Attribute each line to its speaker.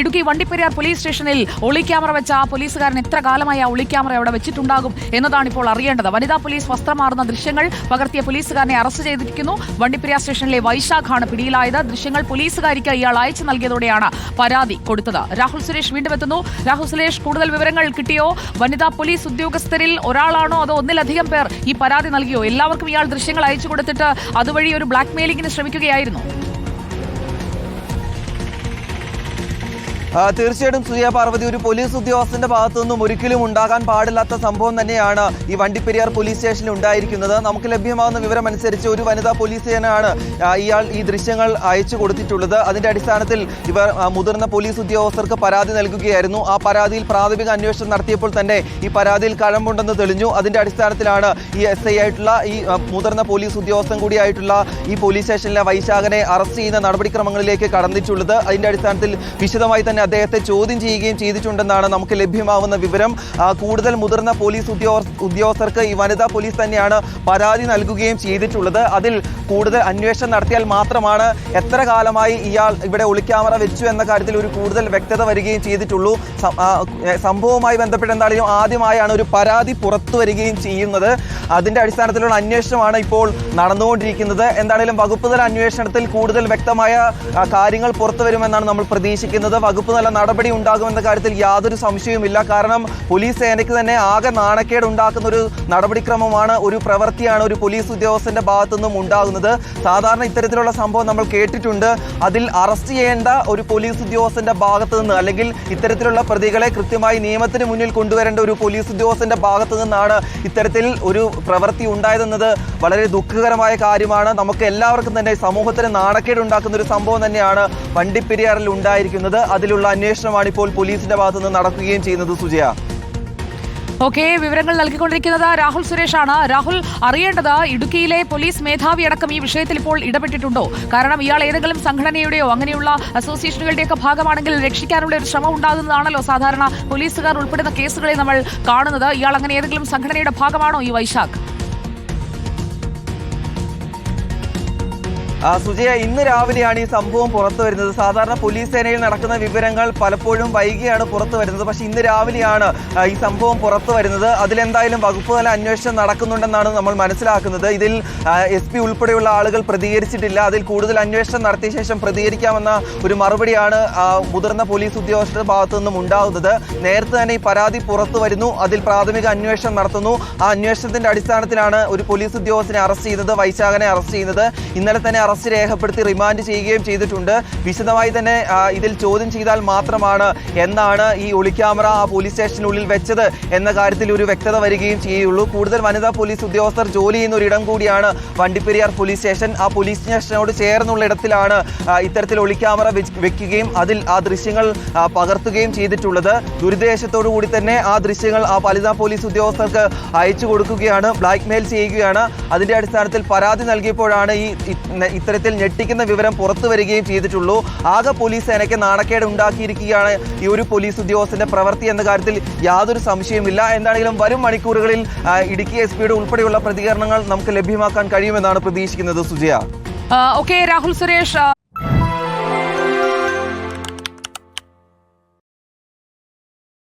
Speaker 1: Idukki Vandiperiyar police സ്റ്റേഷനിൽ ഒളി camera വെച്ച ആ പോലീസുകാരൻ എത്ര കാലമായി ആ ഒളി ക്യാമറ അവിടെ വെച്ചിട്ടുണ്ടാകും എന്നതാണ് ഇപ്പോൾ അറിയേണ്ടത്. വനിതാ പോലീസ് വസ്ത്രമാറുന്ന ദൃശ്യങ്ങൾ പകർത്തിയ പോലീസുകാരനെ അറസ്റ്റ് ചെയ്തിരിക്കുന്നു. വണ്ടിപ്പെരിയാർ സ്റ്റേഷനിലെ വൈശാഖാണ് പിടിയിലായത്. ദൃശ്യങ്ങൾ പോലീസുകാരിക്ക് ഇയാൾ അയച്ചു നൽകിയതോടെയാണ് പരാതി കൊടുത്തത്. രാഹുൽ സുരേഷ് വീണ്ടും എത്തുന്നു. രാഹുൽ സുരേഷ് കൂടുതൽ വിവരങ്ങൾ കിട്ടിയോ? വനിതാ പോലീസ് ഉദ്യോഗസ്ഥരിൽ ഒരാളാണോ അതോ ഒന്നിലധികം പേർ ഈ പരാതി നൽകിയോ? എല്ലാവർക്കും ഇയാൾ ദൃശ്യങ്ങൾ അയച്ചു കൊടുത്തിട്ട് അതുവഴി ഒരു ബ്ലാക്ക് മെയിലിംഗിന് ശ്രമിക്കുകയായിരുന്നു.
Speaker 2: തീർച്ചയായിട്ടും സുജയ പാർവതി ഒരു പോലീസ് ഉദ്യോഗസ്ഥന്റെ ഭാഗത്തുനിന്നും ഒരിക്കലും ഉണ്ടാകാൻ പാടില്ലാത്ത സംഭവം തന്നെയാണ് ഈ വണ്ടിപ്പെരിയാർ പോലീസ് സ്റ്റേഷനിൽ ഉണ്ടായിരിക്കുന്നത്. നമുക്ക് ലഭ്യമാകുന്ന വിവരം അനുസരിച്ച് ഒരു വനിതാ പോലീസ് സേനയാണ് ഇയാൾ ഈ ദൃശ്യങ്ങൾ അയച്ചു കൊടുത്തിട്ടുള്ളത്. അതിന്റെ അടിസ്ഥാനത്തിൽ ഇവർ മുതിർന്ന പോലീസ് ഉദ്യോഗസ്ഥർക്ക് പരാതി നൽകുകയായിരുന്നു. ആ പരാതിയിൽ പ്രാഥമിക അന്വേഷണം നടത്തിയപ്പോൾ തന്നെ ഈ പരാതിയിൽ കഴമ്പുണ്ടെന്ന് തെളിഞ്ഞു. അതിന്റെ അടിസ്ഥാനത്തിലാണ് ഈ എസ് ഐ ആയിട്ടുള്ള ഈ മുതിർന്ന പോലീസ് ഉദ്യോഗസ്ഥൻ കൂടിയായിട്ടുള്ള ഈ പോലീസ് സ്റ്റേഷനിലെ വൈശാഖനെ അറസ്റ്റ് ചെയ്യുന്ന നടപടിക്രമങ്ങളിലേക്ക് കടന്നിട്ടുള്ളത്. അതിന്റെ അടിസ്ഥാനത്തിൽ വിശദമായി അദ്ദേഹത്തെ ചോദ്യം ചെയ്യുകയും ചെയ്തിട്ടുണ്ടെന്നാണ് നമുക്ക് ലഭ്യമാവുന്ന വിവരം. കൂടുതൽ മുതിർന്ന പോലീസ് ഉദ്യോഗസ്ഥർക്ക് ഈ വനിതാ പോലീസ് തന്നെയാണ് പരാതി നൽകുകയും ചെയ്തിട്ടുള്ളത്. അതിൽ കൂടുതൽ അന്വേഷണം നടത്തിയാൽ മാത്രമാണ് എത്ര കാലമായി ഇയാൾ ഇവിടെ ഒളിക്യാമറ വെച്ചു എന്ന കാര്യത്തിൽ ഒരു കൂടുതൽ വ്യക്തത വരികയും ചെയ്തിട്ടുള്ളൂ. സംഭവവുമായി ബന്ധപ്പെട്ട് എന്തായാലും ആദ്യമായാണ് ഒരു പരാതി പുറത്തു വരികയും ചെയ്യുന്നത്. അതിന്റെ അടിസ്ഥാനത്തിലുള്ള അന്വേഷണമാണ് ഇപ്പോൾ നടന്നുകൊണ്ടിരിക്കുന്നത്. എന്താണെങ്കിലും വകുപ്പ് തല അന്വേഷണത്തിൽ കൂടുതൽ വ്യക്തമായ കാര്യങ്ങൾ പുറത്തു വരുമെന്നാണ് നമ്മൾ പ്രതീക്ഷിക്കുന്നത്. വകുപ്പ് തല നടപടി ഉണ്ടാകുമെന്ന കാര്യത്തിൽ യാതൊരു സംശയവുമില്ല കാരണം പോലീസ് സേനയ്ക്ക് തന്നെ ആകെ നാണക്കേട് ഉണ്ടാക്കുന്ന ഒരു നടപടിക്രമമാണ് ഒരു പ്രവൃത്തിയാണ് ഒരു പോലീസ് ഉദ്യോഗസ്ഥന്റെ ഭാഗത്തു നിന്നും ഉണ്ടാകുന്നത്. സാധാരണ ഇത്തരത്തിലുള്ള സംഭവം നമ്മൾ കേട്ടിട്ടുണ്ട്. അതിൽ അറസ്റ്റ് ചെയ്യേണ്ട ഒരു പോലീസ് ഉദ്യോഗസ്ഥന്റെ ഭാഗത്തു നിന്ന് അല്ലെങ്കിൽ ഇത്തരത്തിലുള്ള പ്രതികളെ കൃത്യമായി നിയമത്തിന് മുന്നിൽ കൊണ്ടുവരേണ്ട ഒരു പോലീസ് ഉദ്യോഗസ്ഥന്റെ ഭാഗത്തു നിന്നാണ് ഇത്തരത്തിൽ ഒരു പ്രവൃത്തി ഉണ്ടായതെന്നത്. വളരെ ദുഃഖകരമായ കാര്യമാണ്. നമുക്ക് എല്ലാവർക്കും തന്നെ സമൂഹത്തിന് നാണക്കേട് ഉണ്ടാക്കുന്ന ഒരു സംഭവം തന്നെയാണ് വണ്ടിപ്പെരിയാറിൽ ഉണ്ടായിരിക്കുന്നത്. അതിലുള്ള അന്വേഷണമാണ് ഇപ്പോൾ പോലീസിന്റെ ഭാഗത്തുനിന്ന് നടക്കുകയും ചെയ്യുന്നത് സുജയ.
Speaker 1: ഓക്കെ വിവരങ്ങൾ നൽകിക്കൊണ്ടിരിക്കുന്നത് രാഹുൽ സുരേഷാണ്. രാഹുൽ അറിയേണ്ടത് ഇടുക്കിയിലെ പോലീസ് മേധാവി അടക്കം ഈ വിഷയത്തിൽ ഇപ്പോൾ ഇടപെട്ടിട്ടുണ്ടോ? കാരണം ഇയാൾ ഏതെങ്കിലും സംഘടനയുടെയോ അങ്ങനെയുള്ള അസോസിയേഷനുകളുടെയൊക്കെ ഭാഗമാണെങ്കിൽ രക്ഷിക്കാനുള്ള ഒരു ശ്രമം ഉണ്ടാകുന്നതാണല്ലോ സാധാരണ പോലീസുകാർ ഉൾപ്പെടുന്ന കേസുകളെ നമ്മൾ കാണുന്നത്. ഇയാൾ അങ്ങനെ ഏതെങ്കിലും സംഘടനയുടെ ഭാഗമാണോ ഈ വൈശാഖ്?
Speaker 2: സുജയ ഇന്ന് രാവിലെയാണ് ഈ സംഭവം പുറത്തു വരുന്നത്. സാധാരണ പോലീസ് സേനയിൽ നടക്കുന്ന വിവരങ്ങൾ പലപ്പോഴും വൈകിയാണ് പുറത്തു വരുന്നത്. പക്ഷെ ഇന്ന് രാവിലെയാണ് ഈ സംഭവം പുറത്തു വരുന്നത്. അതിലെന്തായാലും വകുപ്പ് തല അന്വേഷണം നടക്കുന്നുണ്ടെന്നാണ് നമ്മൾ മനസ്സിലാക്കുന്നത്. ഇതിൽ എസ് പി ഉൾപ്പെടെയുള്ള ആളുകൾ പ്രതികരിച്ചിട്ടില്ല. അതിൽ കൂടുതൽ അന്വേഷണം നടത്തിയ ശേഷം പ്രതികരിക്കാമെന്ന ഒരു മറുപടിയാണ് മുതിർന്ന പോലീസ് ഉദ്യോഗസ്ഥരുടെ ഭാഗത്തു നിന്നും ഉണ്ടാകുന്നത്. നേരത്തെ തന്നെ ഈ പരാതി പുറത്തു വരുന്നു. അതിൽ പ്രാഥമിക അന്വേഷണം നടത്തുന്നു. ആ അന്വേഷണത്തിന്റെ അടിസ്ഥാനത്തിലാണ് ഒരു പോലീസ് ഉദ്യോഗസ്ഥനെ അറസ്റ്റ് ചെയ്യുന്നത് വൈശാഖനെ അറസ്റ്റ് ചെയ്യുന്നത്. ഇന്നലെ തന്നെ അറസ്റ്റ് രേഖപ്പെടുത്തി റിമാൻഡ് ചെയ്യുകയും ചെയ്തിട്ടുണ്ട്. വിശദമായി തന്നെ ഇതിൽ ചോദ്യം ചെയ്താൽ മാത്രമാണ് എന്നാണ് ഈ ഒളിക്യാമറ ആ പോലീസ് സ്റ്റേഷനുള്ളിൽ വെച്ചത് എന്ന കാര്യത്തിൽ ഒരു വ്യക്തത വരികയും ചെയ്യുള്ളൂ. കൂടുതൽ വനിതാ പോലീസ് ഉദ്യോഗസ്ഥർ ജോലി ചെയ്യുന്ന ഒരു ഇടം കൂടിയാണ് വണ്ടിപ്പെരിയാർ പോലീസ് സ്റ്റേഷൻ. ആ പോലീസ് സ്റ്റേഷനോട് ചേർന്നുള്ള ഇടത്തിലാണ് ഇത്തരത്തിൽ ഒളിക്യാമറ വെക്കുകയും അതിൽ ആ ദൃശ്യങ്ങൾ പകർത്തുകയും ചെയ്തിട്ടുള്ളത്. ദുരുദ്ദേശത്തോടു കൂടി തന്നെ ആ ദൃശ്യങ്ങൾ ആ വനിതാ പോലീസ് ഉദ്യോഗസ്ഥർക്ക് അയച്ചു കൊടുക്കുകയാണ് ബ്ലാക്ക് മെയിൽ ചെയ്യുകയാണ്. അതിന്റെ അടിസ്ഥാനത്തിൽ പരാതി നൽകിയപ്പോഴാണ് ഈ ഇത്തരത്തിൽ ഞെട്ടിക്കുന്ന വിവരം പുറത്തു വരികയും ചെയ്തിട്ടുള്ളൂ. ആകെ പോലീസ് സേനയ്ക്ക് നാണക്കേട് ഉണ്ടാക്കിയിരിക്കുകയാണ് ഈ ഒരു പോലീസ് ഉദ്യോഗസ്ഥന്റെ പ്രവൃത്തി എന്ന കാര്യത്തിൽ യാതൊരു സംശയമില്ല എന്താണെങ്കിലും വരും മണിക്കൂറുകളിൽ ഇടുക്കി എസ് പിയുടെ ഉൾപ്പെടെയുള്ള പ്രതികരണങ്ങൾ നമുക്ക് ലഭ്യമാക്കാൻ കഴിയുമെന്നാണ് പ്രതീക്ഷിക്കുന്നത്. സുജയ.
Speaker 1: ഓക്കെ രാഹുൽ സുരേഷ്